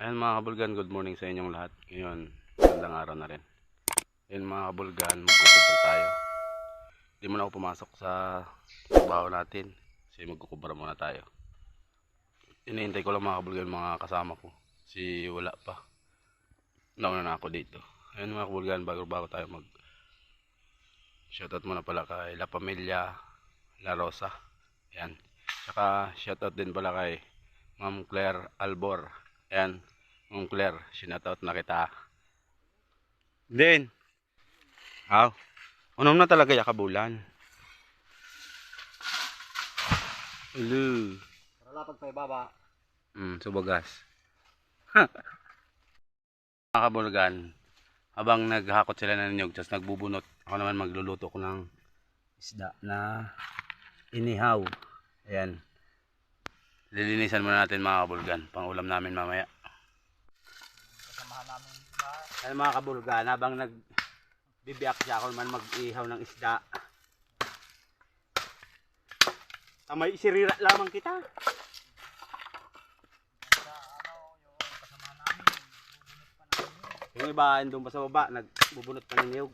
Ayan mga kabulgan, good morning sa inyong lahat. Ngayon, magandang araw na rin. Ayan mga kabulgan, magkukubra tayo. Hindi muna ako pumasok sa trabaho natin. Kasi magkukubra muna tayo. Inihintay ko lang mga kabulgan mga kasama ko. Si wala pa. Nauna na ako dito. Ayan mga kabulgan, bago bago tayo mag shoutout muna pala kay La Familia La Rosa. Ayan. Tsaka shoutout din pala kay Ma'am Claire Albor. Ayan. Ma'am Claire, shoutout na kita. Din. Aw. Unom na talaga ya kabulan. Hello. Para lapag pa ibaba. Mm, subagas. Mga kabulgan, habang naghakot sila ng niyog, tapos nagbubunot, ako naman magluluto ko ng isda na inihaw. Ayan. Lilinisan muna natin mga kabulgan, pang ulam namin mamaya. Ayan mga kabulgan, habang nagbibiyak siya ako naman mag-ihaw ng isda. Tamay isirira lamang kita. Yung iba doon pa sa baba, nagbubunot pa ng niyog.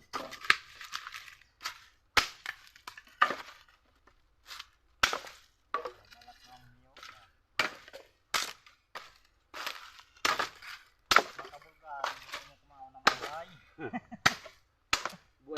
Malat ng niyog. Mga kabulgan, gusto nyo kumaon ng buhay. Buhay ba gayon? Mhm. Ang buhay, kaso lang malalaki. Yung tapon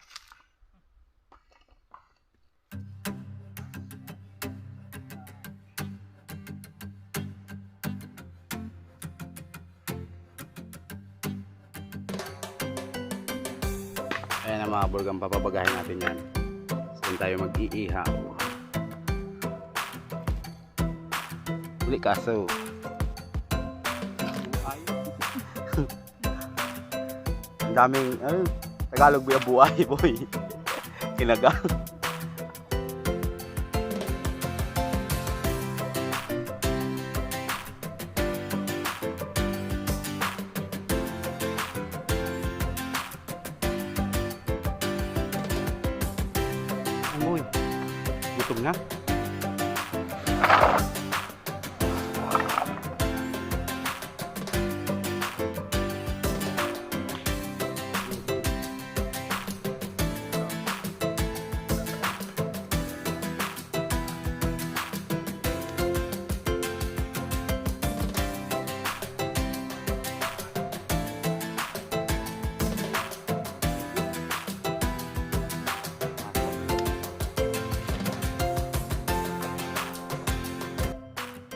Ayan ang mga burgang papabagahin natin yan. Saan tayo mag-iihaw. Uli kaso. Ang daming, ano, Tagalog ba buhay, boy? Kinagang. Gutom na.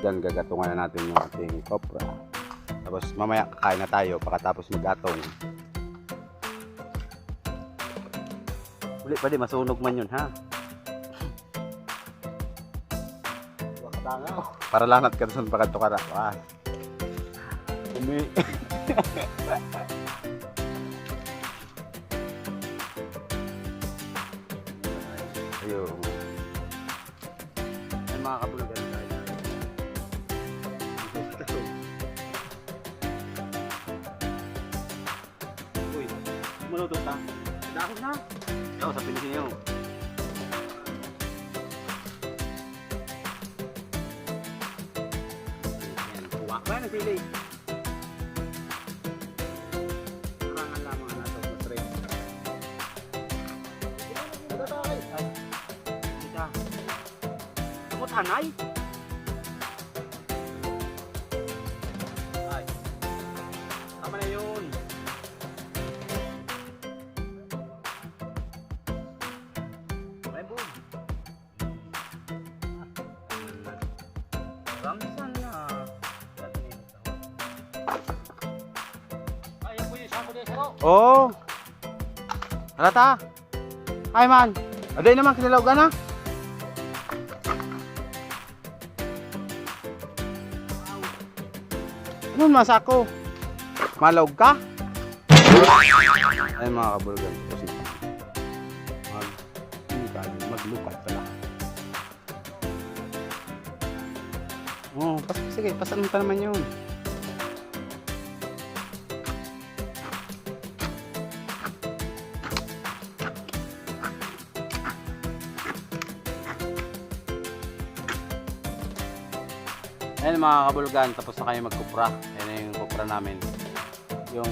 Diyan gagatungan na natin yung ating kopra. Tapos mamaya kakain na tayo pagkatapos mag-atong. Uli pa di masunog man yun ha. Para lanat ka doon pagkanto ka na. Ah. Umi. Ayun. Ay mga kabulugan mulutot na. Dahon na. Yo, sa niyo. Yan, kuha ba ng sili? Karangan lamang ang nato sa tres. Ay, kita. Takot hanay? Ay. Ramsan na. Oh. Halata. Ay man. Aday naman kinalaw na. Ano masako? Malog ka? Ay mga kabulgan. Kasi mag, mag, maglukad Oo, pas sige, pasan mo pa naman yun. Ayun mga kabulgan, tapos na kayo magkupra. Ayan na yung kupra namin. Yung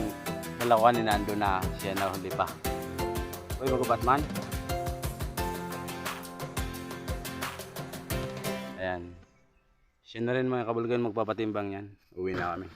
dalawa ni Nando na siya na huli pa. Uy, mag-batman. Ayan. Siya na rin mga kabulgan magpapatimbang yan. Uwi na kami.